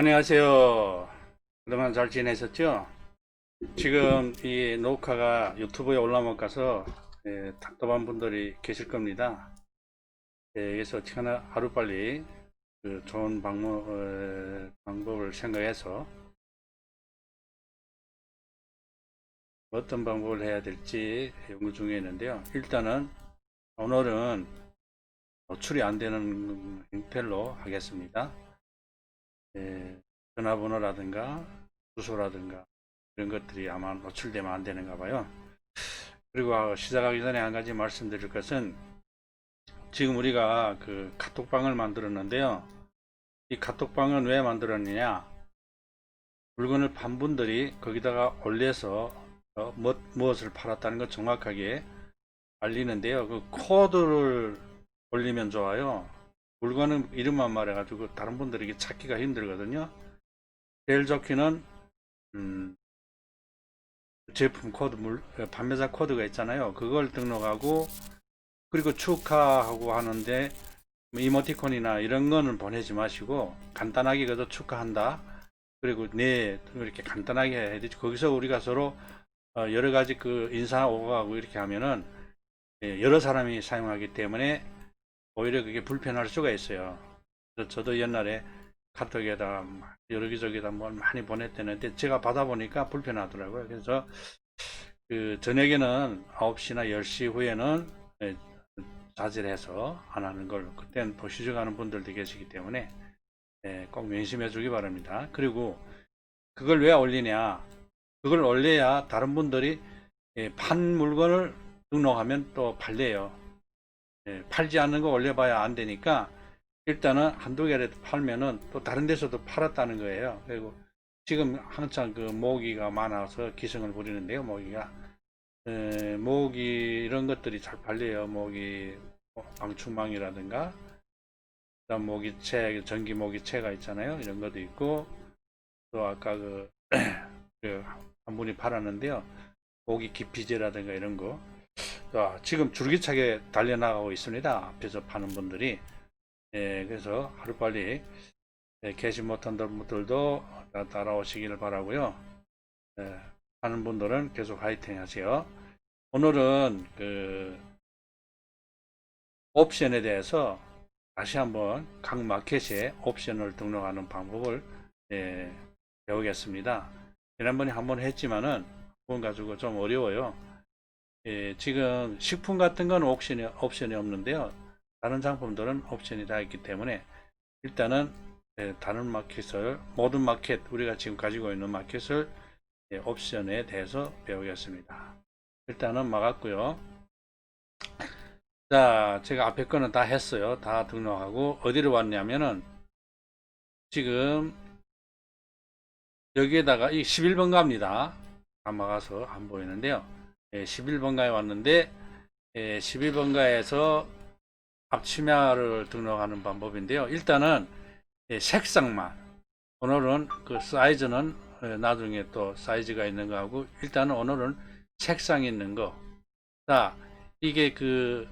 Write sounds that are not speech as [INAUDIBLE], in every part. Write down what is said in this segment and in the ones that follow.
안녕하세요. 그동안 잘 지내셨죠? 지금 이 녹화가 유튜브에 올라못 가서 예, 답답한 분들이 계실 겁니다. 예, 그래서 어떻게 하나 하루빨리 그 좋은 방법, 어, 방법을 생각해서 어떤 방법을 해야 될지 연구 중에 있는데요. 일단은 오늘은 노출이 안 되는 형태로 하겠습니다. 예, 전화번호라든가 주소라든가 이런 것들이 아마 노출되면 안 되는가 봐요. 그리고 시작하기 전에 한 가지 말씀드릴 것은 지금 우리가 그 카톡방을 만들었는데요. 이 카톡방은 왜 만들었느냐? 물건을 판 분들이 거기다가 올려서 어, 뭐, 무엇을 팔았다는 걸 정확하게 알리는데요. 그 코드를 올리면 좋아요. 물건은 이름만 말해가지고 다른 분들에게 찾기가 힘들거든요. 제일 좋기는 음, 제품 코드, 물, 판매자 코드가 있잖아요. 그걸 등록하고 그리고 축하하고 하는데 뭐 이모티콘이나 이런 거는 보내지 마시고 간단하게 그저 축하한다. 그리고 네 이렇게 간단하게 해야 되지. 거기서 우리가 서로 어, 여러 가지 그 인사 오가고 이렇게 하면은 예, 여러 사람이 사용하기 때문에 오히려 그게 불편할 수가 있어요. 저도 옛날에 카톡에다 여기저기다 뭘 많이 보냈대는데 제가 받아보니까 불편하더라고요. 그래서 그 저녁에는 9시나 10시 후에는 예, 자제해서 안 하는 걸 그때는 보시죠 가는 분들도 계시기 때문에 예, 꼭 명심해 주기 바랍니다. 그리고 그걸 왜 올리냐? 그걸 올려야 다른 분들이 예, 판 물건을 등록하면 또 팔려요. 예, 팔지 않는 거 올려봐야 안 되니까 일단은 한두 개라도 팔면은 또 다른 데서도 팔았다는 거예요. 그리고 지금 한창 그 모기가 많아서 기승을 부리는데요. 모기가 에, 모기 이런 것들이 잘 팔려요. 모기 방충망이라든가 그다음 모기채 전기 모기채가 있잖아요. 이런 것도 있고 또 아까 그, [CLEARS THROAT] 그 한 분이 팔았는데요. 모기 기피제라든가 이런 거 자, 지금 줄기차게 달려나가고 있습니다. 앞에서 파는 분들이. 예, 그래서 하루빨리 예, 계시 못한 분들도 다 따라오시기를 바라고요. 예, 하는 분들은 계속 화이팅 하세요. 오늘은 그 옵션에 대해서 다시 한번 각 마켓에 옵션을 등록하는 방법을 예, 배우겠습니다. 지난번에 한번 했지만은 그건 가지고 좀 어려워요. 예, 지금 식품 같은 건 옵션이, 옵션이 없는데요. 다른 상품들은 옵션이 다 있기 때문에 일단은 예, 다른 마켓을 모든 마켓 우리가 지금 가지고 있는 마켓을 예, 옵션에 대해서 배우겠습니다. 일단은 막았고요. 자, 제가 앞에 거는 다 했어요. 다 등록하고 어디로 왔냐면은 지금 여기에다가 이 11번 갑니다. 다 막아서 안 보이는데요. 예, 11번가에 왔는데 예, 11번가에서 앞치마를 등록하는 방법인데요. 일단은 예, 색상만 오늘은 그 사이즈는 예, 나중에 또 사이즈가 있는 거하고 일단은 오늘은 색상 있는 거. 자, 이게 그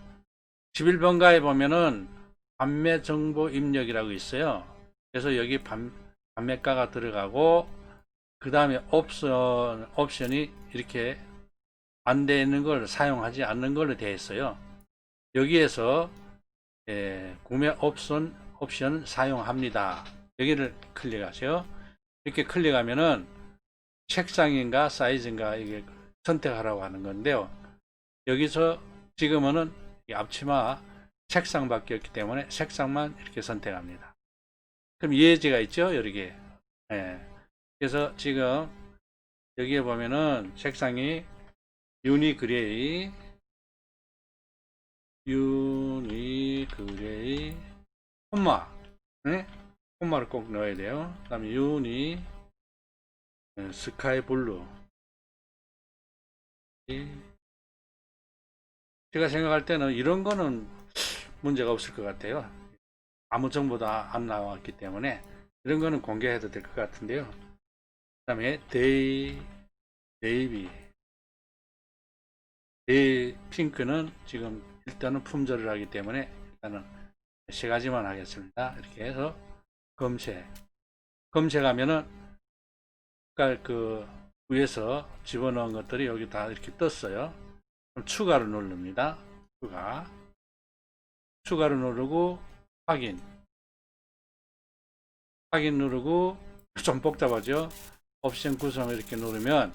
11번가에 보면은 판매 정보 입력이라고 있어요. 그래서 여기 판, 판매가가 들어가고 그 다음에 옵션 옵션이 이렇게 안 되는 걸 사용하지 않는 걸로 되어 있어요. 여기에서 예, 구매 옵션 옵션 사용합니다. 여기를 클릭하세요. 이렇게 클릭하면은 색상인가 사이즈인가 이게 선택하라고 하는 건데요. 여기서 지금은 이 앞치마 색상밖에 없기 때문에 색상만 이렇게 선택합니다. 그럼 예제가 있죠, 여러 개. 예. 그래서 지금 여기에 보면은 색상이 유니 그레이. 유니 그레이. 콤마. 네? 콤마를 꼭 넣어야 돼요. 그 다음에 유니. 네, 스카이 블루. 제가 생각할 때는 이런 거는 문제가 없을 것 같아요. 아무 정보도 안 나왔기 때문에 이런 거는 공개해도 될 것 같은데요. 그 다음에 데이 데이비 이 핑크는 지금 일단은 품절을 하기 때문에 일단은 세 가지만 하겠습니다. 이렇게 해서 검색 검색하면은 아까 그 위에서 집어넣은 것들이 여기 다 이렇게 떴어요. 그럼 추가를 누릅니다. 추가. 추가를 누르고 확인. 확인 누르고 [LAUGHS] 좀 복잡하죠. 옵션 구성 이렇게 누르면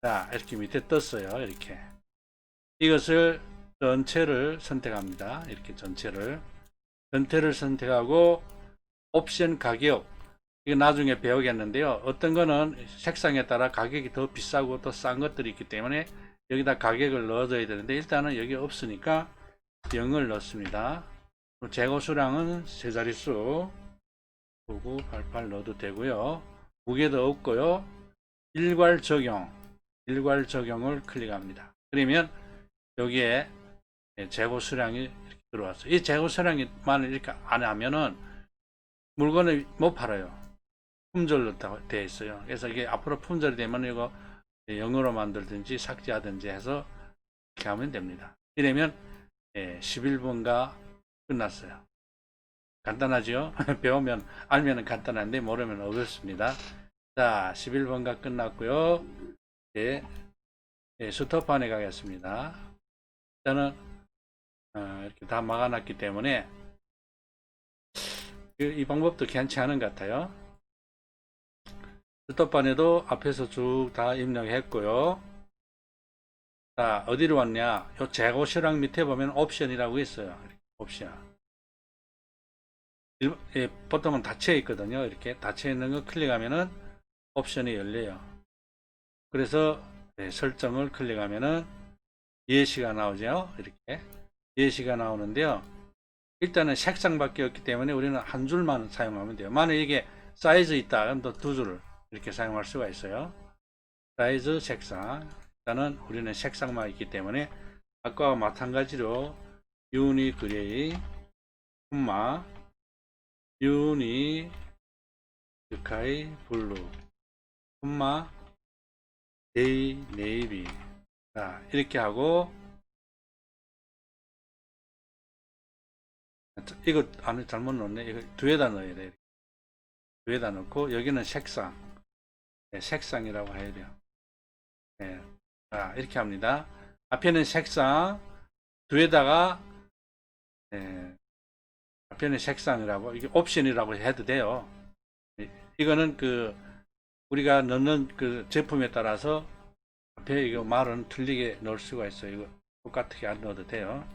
자 이렇게 밑에 떴어요. 이렇게 이것을 전체를 선택합니다. 이렇게 전체를 전체를 선택하고 옵션 가격 이거 나중에 배우겠는데요. 어떤 거는 색상에 따라 가격이 더 비싸고 더 싼 것들이 있기 때문에 여기다 가격을 넣어줘야 되는데 일단은 여기 없으니까 0을 넣습니다. 재고 수량은 세 자릿수 9988 넣어도 되고요. 무게도 없고요. 일괄 적용, 일괄 적용을 클릭합니다. 그러면 여기에 재고 수량이 이렇게 들어왔어요. 이 재고 수량만 이렇게 안 하면은 물건을 못 팔아요. 품절로 다- 되어 있어요. 그래서 이게 앞으로 품절이 되면 이거 영어로 만들든지 삭제하든지 해서 이렇게 하면 됩니다. 이러면 11분가 끝났어요. 간단하죠? [LAUGHS] 배우면 알면 간단한데 모르면 어렵습니다. 자, 11번가 끝났고요. 예, 예, 스톱판에 가겠습니다. 일단은 어, 이렇게 다 막아놨기 때문에 이, 이 방법도 괜찮지 않은 것 같아요. 스톱판에도 앞에서 쭉 다 입력했고요. 자, 어디로 왔냐? 요 재고 실황 밑에 보면 옵션이라고 있어요. 옵션. 일- 예, 보통은 닫혀 있거든요. 이렇게 닫혀 있는 거 클릭하면은 옵션이 열려요. 그래서 예, 설정을 클릭하면은 예시가 나오죠. 이렇게 예시가 나오는데요. 일단은 색상밖에 없기 때문에 우리는 한 줄만 사용하면 돼요. 만약 이게 사이즈 있다 그럼 또 두 줄을 이렇게 사용할 수가 있어요. 사이즈 색상 일단은 우리는 색상만 있기 때문에 아까와 마찬가지로 유니 그레이 콤마 유니 스카이 블루 콤마 데이 네이비 자 이렇게 하고. 이거 안에 잘못 넣었네. 이거 뒤에다 넣어야 돼. 뒤에다 넣고 여기는 색상. 네, 색상이라고 해야 돼요. 네. 자 이렇게 합니다. 앞에는 색상. 뒤에다가 네, 앞에는 색상이라고 이게 옵션이라고 해도 돼요. 이- 이거는 그 우리가 넣는 그 제품에 따라서 앞에 이거 말은 틀리게 넣을 수가 있어요 이거 똑같게 안 넣어도 돼요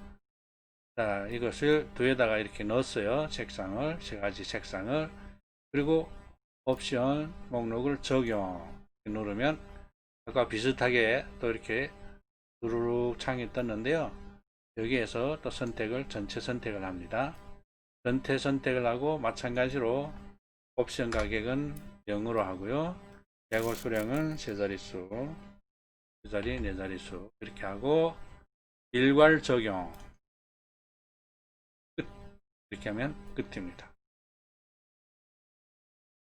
자, 이것을 뒤에다가 이렇게 넣었어요. 색상을, 세 가지 색상을. 그리고 옵션 목록을 적용 누르면 아까 비슷하게 또 이렇게 누르륵 창이 떴는데요. 여기에서 또 선택을 전체 선택을 합니다. 전체 선택을 하고 마찬가지로 옵션 가격은 0으로 하고요. 재고 수량은 세 자릿수, 세 자리, 네 자릿수 이렇게 하고 일괄 적용 이렇게 하면 끝입니다.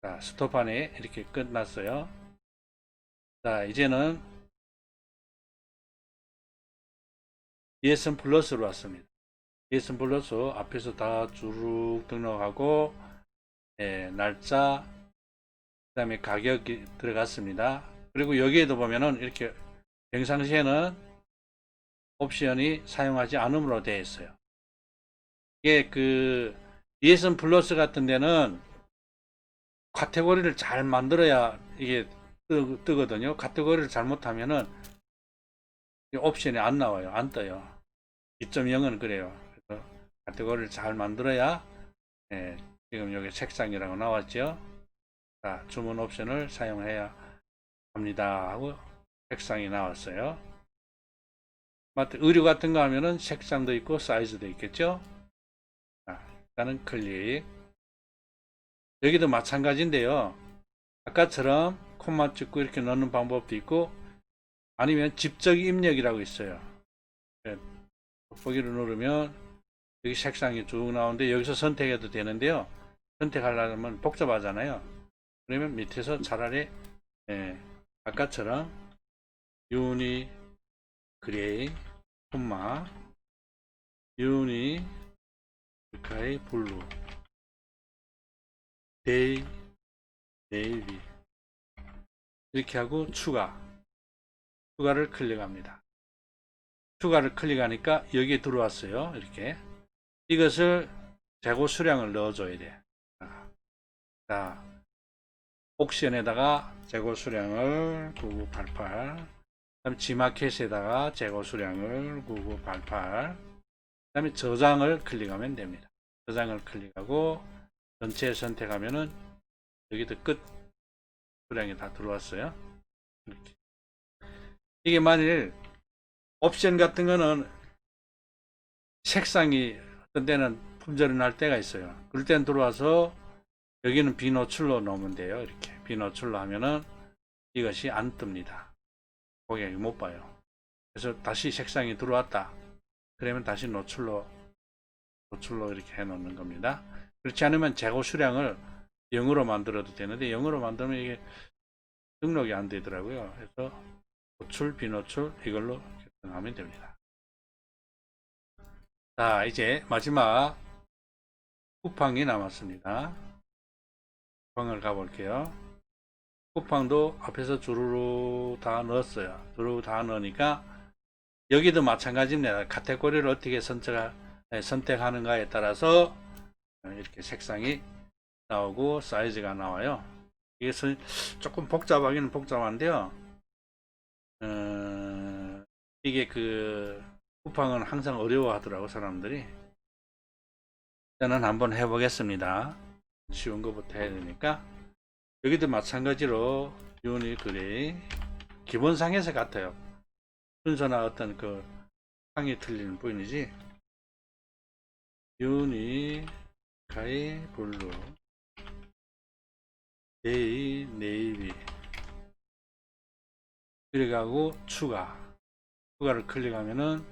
자, 스톱판이 이렇게 끝났어요. 자, 이제는 ESN 플러스로 왔습니다. ESN 플러스 앞에서 다 주룩 등록하고, 예, 날짜, 그 다음에 가격이 들어갔습니다. 그리고 여기에도 보면은 이렇게 평상시에는 옵션이 사용하지 않음으로 되어 있어요. 이게 그 ESN 플러스 같은 데는 카테고리를 잘 만들어야 이게 뜨, 뜨거든요. 카테고리를 잘못하면은 이 옵션이 안 나와요. 안 떠요. 2.0은 그래요. 그래서 카테고리를 잘 만들어야 예, 지금 여기 색상이라고 나왔죠. 자, 주문 옵션을 사용해야 합니다. 하고 색상이 나왔어요. 마트 의류 같은 거 하면은 색상도 있고 사이즈도 있겠죠. 일단은 클릭. 여기도 마찬가지인데요. 아까처럼 콤마 찍고 이렇게 넣는 방법도 있고 아니면 집적 입력이라고 있어요. 네, 돋보기를 누르면 여기 색상이 쭉 나오는데 여기서 선택해도 되는데요. 선택하려면 복잡하잖아요. 그러면 밑에서 차라리 예, 아까처럼 유니 그레이 콤마. 유니 스카이 블루. 데이 네이비. 이렇게 하고 추가. 추가를 클릭합니다. 추가를 클릭하니까 여기에 들어왔어요. 이렇게. 이것을 재고 수량을 넣어줘야 돼. 자, 옥션에다가 재고 수량을 9988그 다음에 지마켓에다가 재고 수량을 9988 그 다음에 저장을 클릭하면 됩니다. 저장을 클릭하고 전체 선택하면은 여기도 끝 수량이 다 들어왔어요. 이렇게. 이게 만일 옵션 같은 거는 색상이 어떤 때는 품절이 날 때가 있어요. 그럴 때는 들어와서 여기는 비노출로 넣으면 돼요. 이렇게 비노출로 하면은 이것이 안 뜹니다. 고객이 못 봐요. 그래서 다시 색상이 들어왔다. 그러면 다시 노출로 노출로 이렇게 해 놓는 겁니다. 그렇지 않으면 재고 수량을 0으로 만들어도 되는데 0으로 만들면 이게 등록이 안 되더라고요. 그래서 노출, 비노출 이걸로 결정하면 됩니다. 자, 이제 마지막 쿠팡이 남았습니다. 쿠팡을 가볼게요. 쿠팡도 앞에서 주르르 다 넣었어요. 주르르 다 넣으니까 여기도 마찬가지입니다. 카테고리를 어떻게 선택하, 네, 선택하는가에 따라서 이렇게 색상이 나오고 사이즈가 나와요. 이것은 조금 복잡하기는 복잡한데요. 어, 이게 그 쿠팡은 항상 어려워하더라고 사람들이. 저는 한번 해보겠습니다. 쉬운 것부터 해야 되니까 여기도 마찬가지로 유니 그레이 기본상에서 같아요. 순서나 어떤 그 항이 틀리는 뿐이지. 유니 가이 블루 데이 네이비 그래가고 추가 추가를 클릭하면은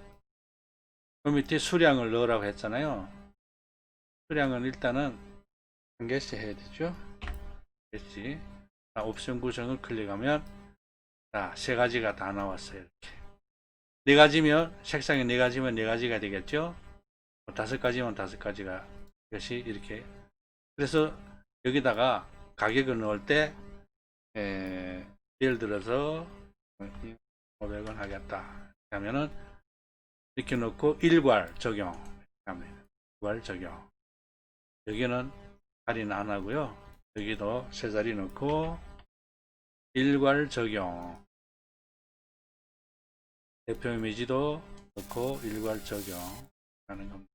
그 밑에 수량을 넣으라고 했잖아요 수량은 일단은 한 개씩 해야 되죠 개씩 자, 옵션 구성을 클릭하면 자 세 가지가 다 나왔어요 이렇게. 네 가지면 색상이 네 가지면 네 가지가 되겠죠? 뭐 다섯 가지면 다섯 가지가 것이 이렇게. 그래서 여기다가 가격을 넣을 때 에, 예를 들어서 500원 하겠다. 하면은 이렇게 넣고 일괄 적용. 일괄 적용. 여기는 할인 안 하고요 여기도 세 자리 넣고 일괄 적용 대표 이미지도 넣고 일괄 적용 하는 겁니다.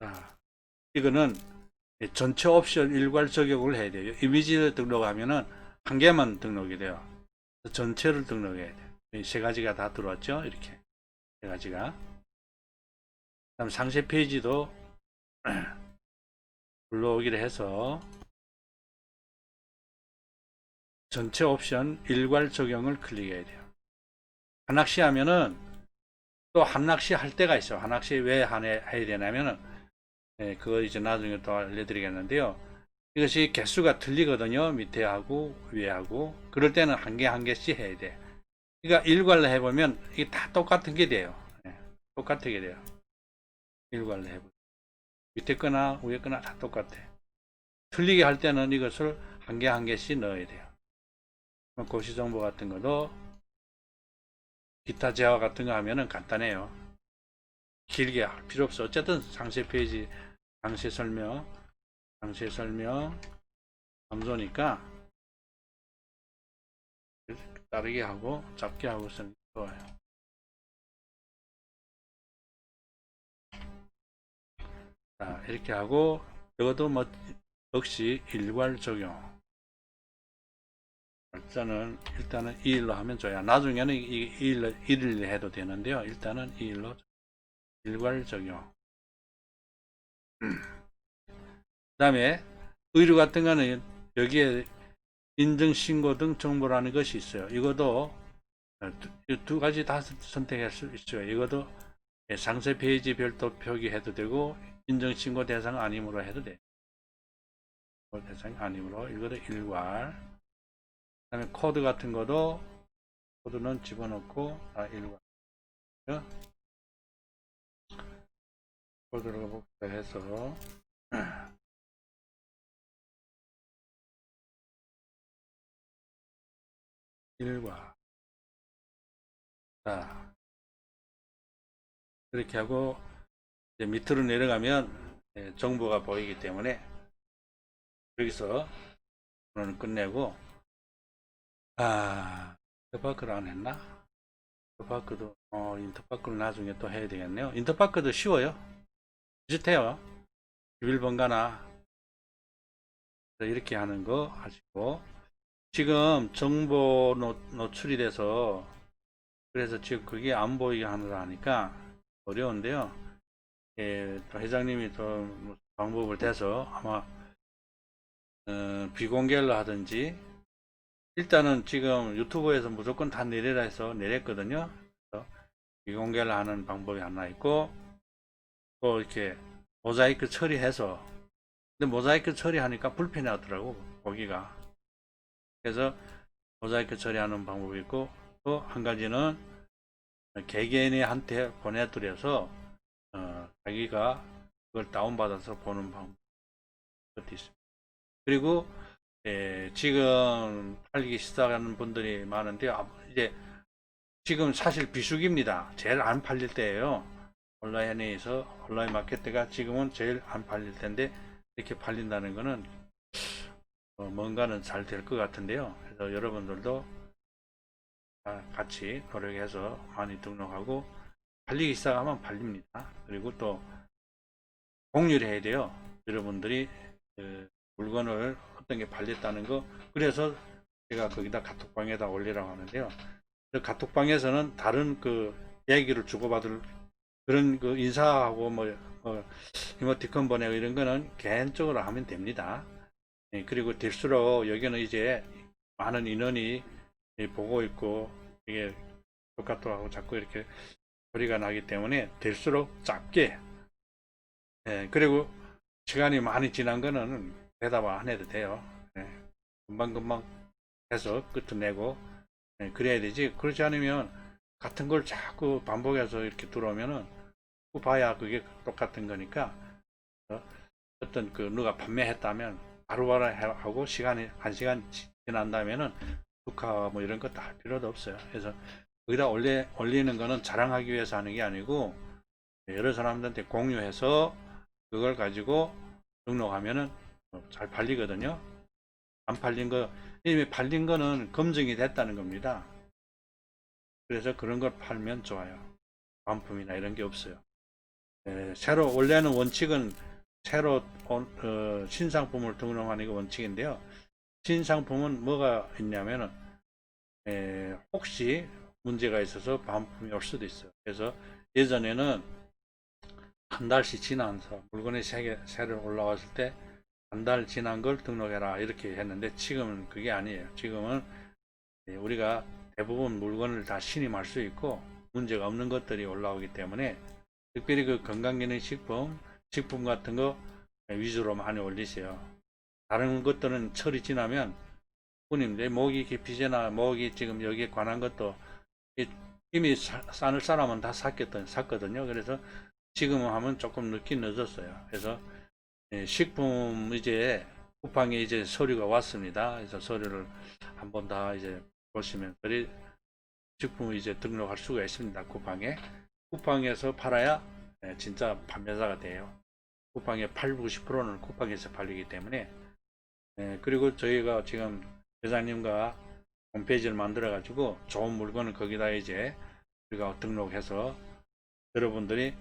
자, 이거는 전체 옵션 일괄 적용을 해야 돼요. 이미지를 등록하면은 한 개만 등록이 돼요. 전체를 등록해야 돼요. 이세 가지가 다 들어왔죠? 이렇게. 세 가지가. 다음 상세 페이지도 [CLEARS THROAT] 불러오기를 해서 전체 옵션 일괄 적용을 클릭해야 돼요. 한 낚시 하면은 또 한 낚시 할 때가 있어요. 한 낚시 왜 한해 해야 되냐면은 예, 그거 이제 나중에 또 알려드리겠는데요. 이것이 개수가 틀리거든요. 밑에 하고 위에 하고. 그럴 때는 한 개 한 개씩 해야 돼. 그러니까 일괄로 해보면 이게 다 똑같은 게 돼요. 예, 똑같게 돼요. 일괄로 해보. 밑에 거나 위에 거나 다 똑같아. 틀리게 할 때는 이것을 한 개한 개씩 넣어야 돼요. 고시 정보 같은 것도 기타 재화 같은 거 하면은 간단해요. 길게 할 필요 없어. 어쨌든 상세 페이지, 상세 설명, 상세 설명, 감소니까 빠르게 하고 작게 하고 게 좋아요. 자, 이렇게 하고 이것도 뭐 역시 일괄 적용. 일단은 일단은 2일로 하면 좋아요. 나중에는 이 2일로 1일 해도 되는데요. 일단은 2일로 일괄 적용. 그 다음에 의류 같은 거는 여기에 인증 신고 등 정보라는 것이 있어요. 이것도 두, 두 가지 다 선택할 수 있어요. 이것도 상세 페이지 별도 표기해도 되고 인증 신고 대상 아니므로 해도 돼. 대상 아니므로 이것도 일괄. 그 다음에 코드 같은 것도 코드는 집어넣고 다 일괄. 들어가 볼까 해서 일과 자 이렇게 하고 이제 밑으로 내려가면 예, 정보가 보이기 때문에 여기서 오늘 끝내고 아 인터파크를 안 했나? 인터파크도 어 인터파크를 나중에 또 해야 되겠네요. 인터파크도 쉬워요. 비슷해요. 11번가나 이렇게 하는 거 하시고 지금 정보 노, 노출이 돼서 그래서 지금 그게 안 보이게 하느라 하니까 어려운데요. 예, 또 회장님이 또 방법을 대서 아마 어, 비공개로 하든지 일단은 지금 유튜브에서 무조건 다 내려라 해서 내렸거든요. 비공개로 하는 방법이 하나 있고 또 이렇게 모자이크 처리해서 근데 모자이크 처리하니까 불편하더라고 보기가 그래서 모자이크 처리하는 방법이 있고 또 한 가지는 개개인한테 보내드려서 어, 자기가 그걸 다운받아서 보는 방법이 있습니다. 그리고 예, 지금 팔기 시작하는 분들이 많은데 아, 이제 지금 사실 비수기입니다. 제일 안 팔릴 때예요. 온라인에서 온라인 마켓때가 지금은 제일 안 팔릴 텐데 이렇게 팔린다는 거는 어, 뭔가는 잘 될 것 같은데요. 그래서 여러분들도 다 같이 노력해서 많이 등록하고 팔리기 시작하면 팔립니다. 그리고 또 공유를 해야 돼요. 여러분들이 그 물건을 어떤 게 팔렸다는 거 그래서 제가 거기다 카톡방에다 올리라고 하는데요. 그 카톡방에서는 다른 그 얘기를 주고받을 그런 그 인사하고 뭐, 뭐 이모티콘 보내고 이런 거는 개인적으로 하면 됩니다. 예, 그리고 될수록 여기는 이제 많은 인원이 예, 보고 있고 이게 똑같더라고 자꾸 이렇게 소리가 나기 때문에 될수록 짧게. 예, 그리고 시간이 많이 지난 거는 대답 안 해도 돼요. 예, 금방금방 해서 끝내고 예, 그래야 되지. 그렇지 않으면 같은 걸 자꾸 반복해서 이렇게 들어오면은 또 봐야 그게 똑같은 거니까. 어, 어떤 그 누가 판매했다면 바로바로 해- 하고 시간이 한 시간 지- 지난다면은 축하 뭐 이런 것도 할 필요도 없어요. 그래서 거기다 올리, 올리는 거는 자랑하기 위해서 하는 게 아니고 여러 사람들한테 공유해서 그걸 가지고 등록하면은 어, 잘 팔리거든요. 안 팔린 거 이미 팔린 거는 검증이 됐다는 겁니다. 그래서 그런 걸 팔면 좋아요. 반품이나 이런 게 없어요. 에, 새로 원래는 원칙은 새로 온- 어, 신상품을 등록하는 게 원칙인데요. 신상품은 뭐가 있냐면은 에, 혹시 문제가 있어서 반품이 올 수도 있어요. 그래서 예전에는 한 달씩 지나서 물건이 새, 새로 올라왔을 때 한 달 지난 걸 등록해라 이렇게 했는데 지금은 그게 아니에요. 지금은 예, 우리가 대부분 물건을 다 신임할 수 있고 문제가 없는 것들이 올라오기 때문에 특별히 그 건강기능식품, 식품 같은 거 위주로 많이 올리세요. 다른 것들은 철이 지나면 내 목이 깊이제나 목이 지금 여기에 관한 것도 이- 이미 사, 싸는 사람은 다 샀거든, 샀거든요. 그래서 지금은 하면 조금 늦긴 늦었어요. 그래서 예, 식품 이제 쿠팡에 이제 서류가 왔습니다. 그래서 서류를 한번 다 이제 보시면 그리 식품을 이제 등록할 수가 있습니다. 쿠팡에 쿠팡에서 팔아야 예, 진짜 판매사가 돼요. 쿠팡의 8, 90%는 쿠팡에서 팔리기 때문에 예, 그리고 저희가 지금 회장님과 홈페이지를 만들어 가지고 좋은 물건을 거기다 이제 우리가 등록해서 여러분들이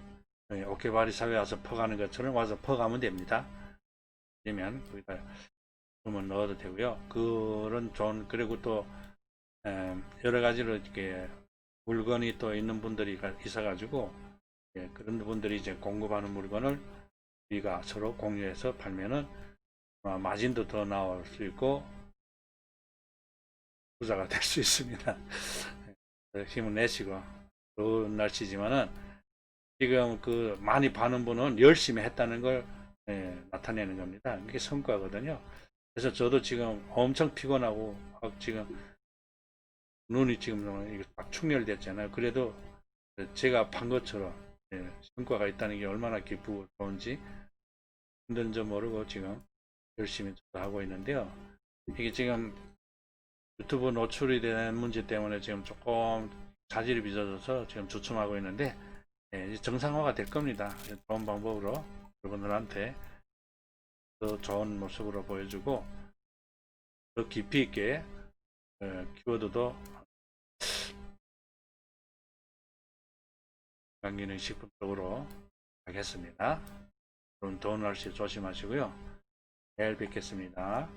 예, 오케바리 사회 와서 퍼가는 것처럼 와서 퍼가면 됩니다. 되면 거기다 주문 넣어도 되고요. 그런 좋은 그리고 또 에, 여러 가지로 이렇게 물건이 또 있는 분들이 가- 있어 가지고 예, 그런 분들이 이제 공급하는 물건을 우리가 서로 공유해서 팔면은 어, 마진도 더 나올 수 있고 부자가 될 수 있습니다. 예, [LAUGHS] 힘을 내시고 좋은 날씨지만은 지금 그 많이 파는 분은 열심히 했다는 걸 예, 나타내는 겁니다. 이게 성과거든요. 그래서 저도 지금 엄청 피곤하고 막 지금 눈이 지금 막 충혈됐잖아요. 그래도 제가 판 것처럼 예, 성과가 있다는 게 얼마나 기쁘고 좋은지 힘든 줄 모르고 지금 열심히 하고 있는데요. 이게 지금 유튜브 노출이 되는 문제 때문에 지금 조금 자질이 빚어져서 지금 주춤하고 있는데 예, 정상화가 될 겁니다. 좋은 방법으로 여러분들한테 더 좋은 모습으로 보여주고 더 깊이 있게 어, 키워드도 강기능 식품 쪽으로 하겠습니다. 여러분 더운 날씨 조심하시고요. 내일 뵙겠습니다.